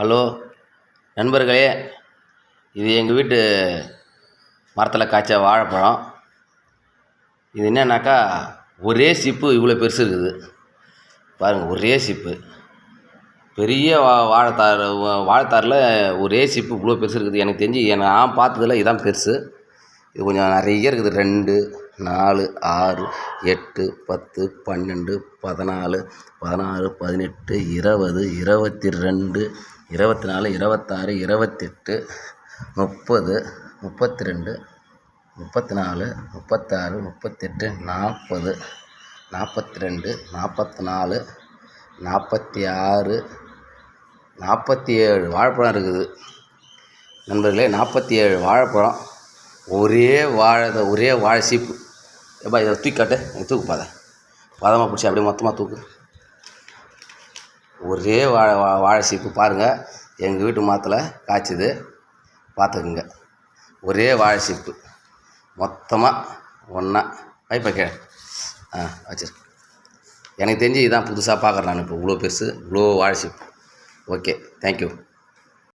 Hello நண்பர்களே இது எங்கள் வீட்டு மரத்தில் காய்ச்ச வாழைப்பழம். இது என்னன்னாக்கா ஒரே சிப்பு இவ்வளோ பெருசு இருக்குது. பாருங்கள் ஒரே சிப்பு. பெரிய வா வாழைத்தார் வாழைத்தாரில் ஒரே சிப்பு இவ்வளோ பெருசு இருக்குது. எனக்கு தெரிஞ்சு நான் பார்த்ததுல இதுதான் பெருசு. இது கொஞ்சம் நிறைய இருக்குது. ரெண்டு நாலு ஆறு எட்டு பத்து பன்னெண்டு பதினாலு பதினாறு பதினெட்டு இருபது இருபத்தி ரெண்டு இருபத்தி நாலு இருபத்தாறு இருபத்தெட்டு முப்பது முப்பத்தி ரெண்டு முப்பத்தி நாலு முப்பத்தாறு முப்பத்தெட்டு நாற்பது நாற்பத்தி ரெண்டு நாற்பத்தி நாலு நாற்பத்தி ஆறு நாற்பத்தி ஏழு வாழைப்பழம் இருக்குது. நண்பர்களே நாற்பத்தி ஏழு வாழைப்பழம் ஒரே வாழை ஒரே வாழை சீப்பு. ஏப்பா இதை தூக்கி காட்டு. தூக்கு பாத. பதமாக பிடிச்சி அப்படியே மொத்தமாக தூக்கு. ஒரே வாழை வா வாழை சீப்பு பாருங்கள் எங்கள் வீட்டு மாத்தில் காய்ச்சிது. பார்த்துக்குங்க ஒரே வாழை சீப்பு. மொத்தமாக ஒன்றா வைப்பா கே ஆ வச்சிருக்கேன். எனக்கு தெரிஞ்சு இதான் புதுசாக பார்க்குறேன் நான் இப்போ. இவ்வளோ பெருசு இவ்வளோ வாழை சீப்பு. Okay thank you